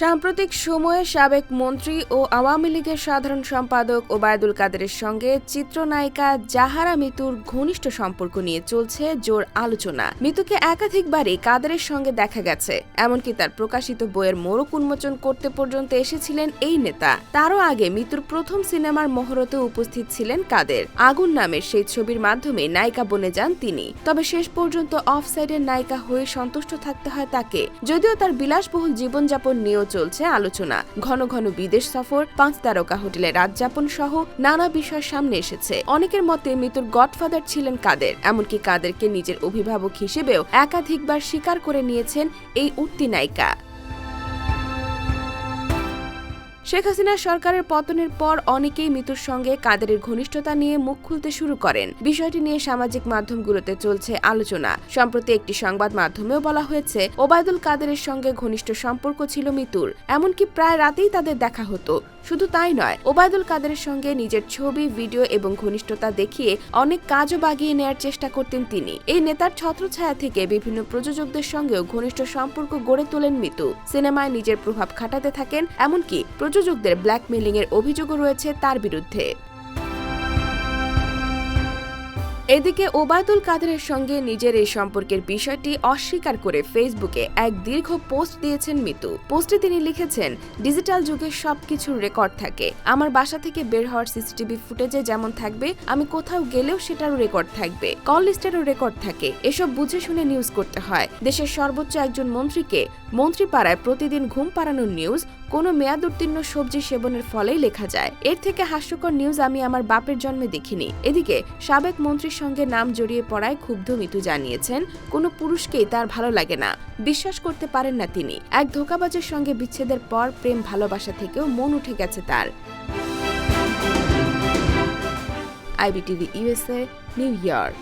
সাম্প্রতিক সময়ে সাবেক মন্ত্রী ও আওয়ামী লীগের সাধারণ সম্পাদক ওবায়দুল কাদেরের সঙ্গে চিত্রনায়িকা জাহারা মিতুর ঘনিষ্ঠ সম্পর্ক নিয়ে চলছে জোর আলোচনা। মিতুকে একাধিকবারই কাদেরের সঙ্গে দেখা গেছে, এমনকি তার প্রকাশিত বইয়ের মোড়ক উন্মোচন করতে পর্যন্ত এসেছিলেন এই নেতা। তারও আগে মিতুর প্রথম সিনেমার মহরতে উপস্থিত ছিলেন কাদের। আগুন নামের সেই ছবির মাধ্যমে নায়িকা বনে যান তিনি। তবে শেষ পর্যন্ত অফসাইডের নায়িকা হয়ে সন্তুষ্ট থাকতে হয় তাকে, যদিও তার বিলাসবহুল জীবনযাপন নিয়েও চলছে আলোচনা। ঘন ঘন বিদেশ সফর, পাঁচ তারকা হোটেলে রাত যাপন সহ নানা বিষয় সামনে এসেছে। অনেকের মতে মৃত্যুর গডফাদার ছিলেন কাদের? এমনকি কাদেরকে নিজের অভিভাবক হিসেবেও একাধিকবার স্বীকার করে নিয়েছেন এই উঠতি নায়িকা। শেখ হাসিনা সরকারের পতনের পর অনেকেই মৃত্যুর সঙ্গে কাদেরের ঘনিষ্ঠতা নিয়ে মুখ খুলতে শুরু করেন। বিষয়টি নিয়ে সামাজিক মাধ্যমগুলোতে চলছে আলোচনা। সম্প্রতি একটি সংবাদ মাধ্যমেও বলা হয়েছে, ওবায়দুল কাদেরের সঙ্গে ঘনিষ্ঠ সম্পর্ক ছিল মিতুর এমনকি প্রায় রাতেই তাদের দেখা হতো। শুধু তাই নয়, ওবায়দুল কাদেরের সঙ্গে নিজের ছবি, ভিডিও এবং ঘনিষ্ঠতা দেখিয়ে অনেক কাজও বাগিয়ে নেয়ার চেষ্টা করতেন তিনি। এই নেতার ছত্রছায়া থেকে বিভিন্ন প্রযোজকদের সঙ্গেও ঘনিষ্ঠ সম্পর্ক গড়ে তোলেন মিতু সিনেমায় নিজের প্রভাব খাটাতে থাকেন, এমনকি প্রযোজকদের ব্ল্যাকমেলিং এর অভিযোগও রয়েছে তার বিরুদ্ধে। এদিকে ওবায়দুল কাদেরের সঙ্গে নিজের এই সম্পর্কের বিষয়টি অস্বীকার করে ফেসবুকে এক দীর্ঘ পোস্ট দিয়েছেন মিতু। পোস্টে তিনি লিখেছেন, ডিজিটাল যুগে সবকিছুর রেকর্ড থাকে। আমার বাসা থেকে বের হওয়ার সিসিটিভি ফুটেজে যেমন থাকবে, আমি কোথাও গেলেও সেটারও রেকর্ড থাকবে। কল লিস্টেরও রেকর্ড থাকে। এসব বুঝে শুনে নিউজ করতে হয়। দেশের সর্বোচ্চ একজন মন্ত্রীকে মন্ত্রীপাড়ায় প্রতিদিন ঘুম পাড়ানোর নিউজ, কোনো মেয়াদ উত্তীর্ণ সবজি সেবনের ফলেই লেখা যায়। এর থেকে হাস্যকর নিউজ আমি আমার বাপের জন্মে দেখিনি। এদিকে সাবেক সঙ্গে নাম জড়িয়ে পড়ায় ক্ষুব্ধ মিতু জানিয়েছেন, কোনো পুরুষকেই তার ভালো লাগে না। বিশ্বাস করতে পারেন না তিনি। এক ধোকাবাজের সঙ্গে বিচ্ছেদের পর প্রেম ভালোবাসা থেকেও মন উঠে গেছে তার। IBTV USA New York.